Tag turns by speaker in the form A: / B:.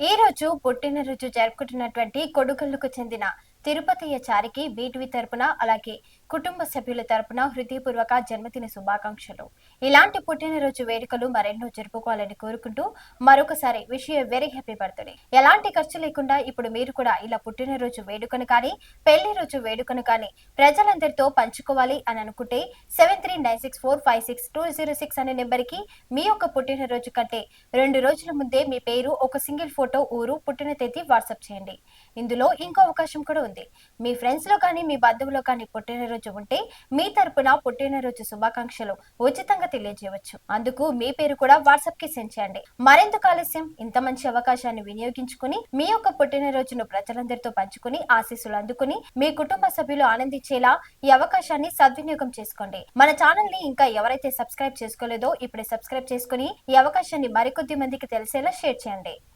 A: ఈ రోజు పుట్టినరోజు జరుపుకుంటున్నటువంటి కొడుకళ్ళకు చెందిన తిరుపతయ్య చారికి బీటీవీ తరపున అలాగే కుటుంబ సభ్యుల తరపున హృదయపూర్వక జన్మదిన శుభాకాంక్షలు. ఇలాంటి పుట్టినరోజు వేడుకలు మరెన్నో జరుపుకోవాలని కోరుకుంటూ మరొకసారి విషయ వెరీ హ్యాపీ బర్త్డే. ఎలాంటి ఖర్చు లేకుండా ఇప్పుడు మీరు కూడా ఇలా పుట్టినరోజు వేడుకను కానీ పెళ్ళి రోజు వేడుకను కానీ ప్రజలందరితో పంచుకోవాలి అని అనుకుంటే seven three nine six four five six two zero six అనే నెంబర్కి మీ యొక్క పుట్టినరోజు కంటే రెండు రోజుల ముందే మీ పేరు ఒక సింగిల్ ఫోటో ఊరు పుట్టిన తేదీ వాట్సాప్ చేయండి. ఇందులో ఇంకో అవకాశం కూడా ఉంది మీ ఫ్రెండ్స్లో కానీ మీ బంధువులో కానీ పుట్టినరోజు ఉంటే మీ తరపున పుట్టినరోజు శుభాకాంక్షలు ఉచితంగా తెలియజేయవచ్చు. అందుకు మీ పేరు కూడా వాట్సాప్కి సెండ్ చేయండి. మరెందుకు ఆలస్యం? ఇంత మంచి అవకాశాన్ని వినియోగించుకుని మీ యొక్క పుట్టినరోజును ప్రజలందరితో పంచుకుని ఆశీస్సులు అందుకుని మీ కుటుంబ సభ్యులు ఆనందించేలా ఈ అవకాశాన్ని సద్వినియోగం చేసుకోండి. మన ఛానల్ని ఇంకా ఎవరైతే సబ్స్క్రైబ్ చేసుకోలేదో ఇప్పుడే సబ్స్క్రైబ్ చేసుకుని ఈ అవకాశాన్ని మరికొద్ది మందికి తెలిసేలా షేర్ చేయండి.